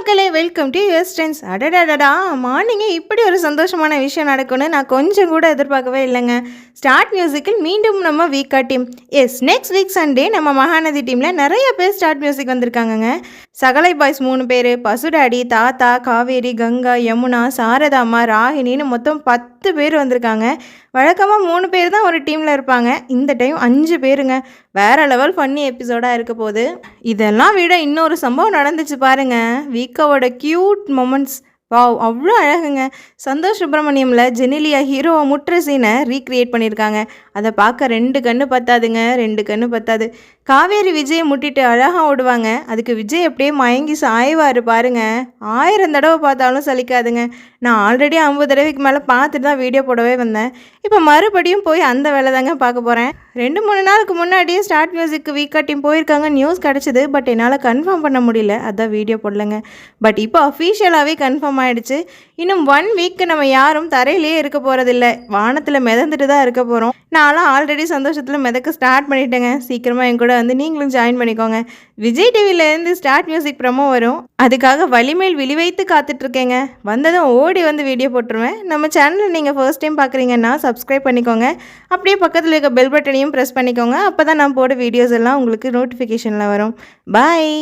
மக்களே welcome to US trends அடடடடா மார்னிங்கே இப்படி ஒரு சந்தோஷமான விஷயம் நடக்கும்னு நான் கொஞ்சம் கூட எதிர்பார்க்கவே இல்லைங்க. ஸ்டார்ட் மியூசிக்கில் மீண்டும் நம்ம வீக்கா team yes next week Sunday நம்ம மகாநதி டீமில் நிறைய பேர் ஸ்டார்ட் மியூசிக் வந்திருக்காங்கங்க. சகலை பாய்ஸ் மூணு பேர் பசுடாடி தாத்தா காவேரி கங்கா யமுனா சாரதாம்மா ராகினின்னு மொத்தம் பத்து பேர் வந்திருக்காங்க. வழக்கமாக மூணு பேர் தான் ஒரு டீமில் இருப்பாங்க. இந்த டைம் அஞ்சு பேருங்க. வேற லெவல் ஃபன்னி எபிசோடாக இருக்க போகுது. இதெல்லாம் விட இன்னொரு சம்பவம் நடந்துச்சு பாருங்க. வீக்காவோட க்யூட் மொமெண்ட்ஸ் வா அவ்வளோ அழகுங்க. சந்தோஷ் சுப்பிரமணியமில் ஜெனிலியா ஹீரோவை முட்டுற சீனை ரீக்ரியேட் பண்ணியிருக்காங்க. அதை பார்க்க ரெண்டு கண்ணு பத்தாதுங்க. ரெண்டு கண்ணு பத்தாது. காவேரி விஜயை முட்டிட்டு அழகாக ஓடுவாங்க. அதுக்கு விஜய் அப்படியே மயங்கி சாய்வார் பாருங்க. ஆயிரம் தடவை பார்த்தாலும் சலிக்காதுங்க. நான் ஆல்ரெடி ஐம்பது தடவைக்கு மேலே பார்த்துட்டு தான் வீடியோ போடவே வந்தேன். இப்போ மறுபடியும் போய் அந்த வேலை தாங்க பார்க்க போகிறேன் ரெண்டு மூணு நாளுக்கு முன்னாடியே ஸ்டார்ட் மியூசிக் வீக்காட்டியும் போயிருக்காங்க. நியூஸ் கிடச்சிது. பட் என்னால் கன்ஃபார்ம் பண்ண முடியல. அதான் வீடியோ போடலங்க. பட் இப்போ அஃபீஷியலாகவே கன்ஃபார்ம் ஆகிடுச்சு இன்னும் ஒன் வீக்கு நம்ம யாரும் தரையிலேயே இருக்க போகிறதில்ல வானத்தில் மிதந்துட்டு தான் இருக்க போகிறோம் நானும் ஆல்ரெடி சந்தோஷத்தில் மிதக்க ஸ்டார்ட் பண்ணிட்டேங்க. சீக்கிரமாக என் கூட வந்து நீங்களும் ஜாயின் பண்ணிக்கோங்க. விஜய் டிவிலேருந்து ஸ்டார்ட் மியூசிக் ப்ரமோ வரும். அதுக்காக வலிமேல் விழிவைத்து காத்துட்ருக்கேங்க. வந்ததும் ஓடி வந்து வீடியோ போட்டுருவேன். நம்ம சேனலில் நீங்கள் ஃபர்ஸ்ட் டைம் பார்க்குறீங்கன்னா சப்ஸ்கிரைப் பண்ணிக்கோங்க. அப்படியே பக்கத்தில் இருக்க பெல் பட்டனையும் ப்ரெஸ் பண்ணிக்கோங்க. அப்போ தான் நான் போட வீடியோஸ் எல்லாம் உங்களுக்கு நோட்டிஃபிகேஷனில் வரும். பாய்